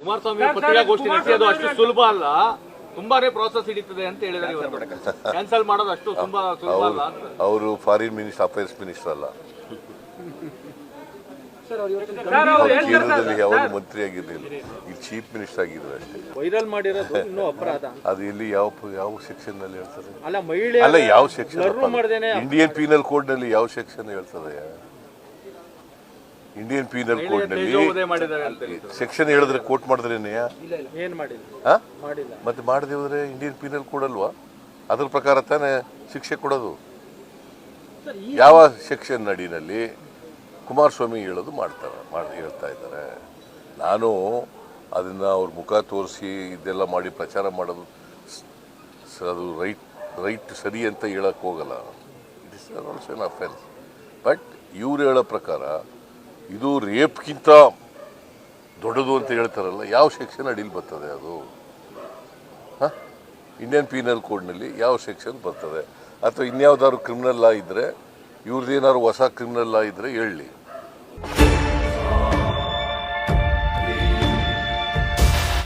ಕುಮಾರಸ್ವಾಮಿ ಪತ್ರಿಕಾಗೋಷ್ಠಿ ಅದು ಅಷ್ಟು ಸುಲಭ ಅಲ್ಲ. ತುಂಬಾನೇ ಪ್ರಾಸೆಸ್ ಹಿಡಿತದೆ ಅಂತ ಹೇಳಿದ್ರೆ ಇವತ್ತು ಕ್ಯಾನ್ಸಲ್ ಮಾಡೋದು ಅಷ್ಟು ತುಂಬಾ ಸುಲಭ ಅಲ್ಲ ಅಂತ. ಅವರು ಫಾರಿನ್ ಮಿನಿಸ್ಟರ್ ಅಫೇರ್ಸ್ ಮಿನಿಸ್ಟರ್ ಅಲ್ಲ. ಸರ್ ಅವ್ರು ಇವತ್ತು ಅವ್ರು ಕೇಂದ್ರದಲ್ಲಿ ಯಾವಾಗ ಮಂತ್ರಿ ಆಗಿರಲಿಲ್ಲ. ಈಗ ಚೀಫ್ ಮಿನಿಸ್ಟರ್ ಆಗಿದ್ರು ಅಷ್ಟೇ. ವೈರಲ್ ಮಾಡಿರೋದು ಇನ್ನೂ ಅಪರಾಧ. ಅದು ಇಲ್ಲಿ ಯಾವ ಯಾವ ಸೆಕ್ಷನ್ನಲ್ಲಿ ಹೇಳ್ತಾರೆ? ಅಲ್ಲ ಮಹಿಳೆ ಅಲ್ಲ ಯಾವ ಸೆಕ್ಷನ್ ಇಂಡಿಯನ್ ಪೀನಲ್ ಕೋಡ್ನಲ್ಲಿ ಯಾವ ಸೆಕ್ಷನ್ ಹೇಳ್ತದೆ ಇಂಡಿಯನ್ ಪೀನಲ್ ಕೋಡ್ನಲ್ಲಿ ತೇಜೋವಧೆ ಮಾಡಿದ್ದಾರೆ ಅಂತ ಹೇಳಿ. ಸೆಕ್ಷನ್ ಹೇಳಿದ್ರೆ ಕೋರ್ಟ್ ಮಾಡಿಲ್ಲ? ಮತ್ತೆ ಮಾಡದೆ ಹೋದ್ರೆ ಇಂಡಿಯನ್ ಪೀನಲ್ ಕೋಡ್ ಅಲ್ವಾ? ಅದ್ರ ಪ್ರಕಾರ ತಾನೇ ಶಿಕ್ಷೆ ಕೊಡೋದು. ಯಾವ ಸೆಕ್ಷನ್ ನಡಿನಲ್ಲಿ ಕುಮಾರಸ್ವಾಮಿ ಹೇಳೋದು ಮಾಡ್ತಾರೆ ಮಾಡಿ ಹೇಳ್ತಾ ಇದ್ದಾರೆ. ನಾನು ಅದನ್ನು ಅವ್ರ ಮುಖ ತೋರಿಸಿ ಇದೆಲ್ಲ ಮಾಡಿ ಪ್ರಚಾರ ಮಾಡೋದು ಅದು ರೈಟ್ ರೈಟ್ ಸರಿ ಅಂತ ಹೇಳಕ್ಕೆ ಹೋಗಲ್ಲ. It is also an offence but ಇವ್ರು ಹೇಳೋ ಪ್ರಕಾರ ಇದು ರೇಪ್ಗಿಂತ ದೊಡ್ಡದು ಅಂತ ಹೇಳ್ತಾರಲ್ಲ, ಯಾವ ಸೆಕ್ಷನ್ ಅಡಿಲಿ ಬರ್ತದೆ ಅದು? ಹಾಂ? ಇಂಡಿಯನ್ ಪೀನಲ್ ಕೋಡ್ನಲ್ಲಿ ಯಾವ ಸೆಕ್ಷನ್ ಬರ್ತದೆ? ಅಥವಾ ಇನ್ಯಾವುದಾದ್ರು ಕ್ರಿಮಿನಲ್ ಲಾ ಇದ್ದರೆ ಇವ್ರದ್ದೇನಾದ್ರು ಹೊಸ ಕ್ರಿಮಿನಲ್ ಲಾ ಇದ್ದರೆ ಹೇಳಲಿ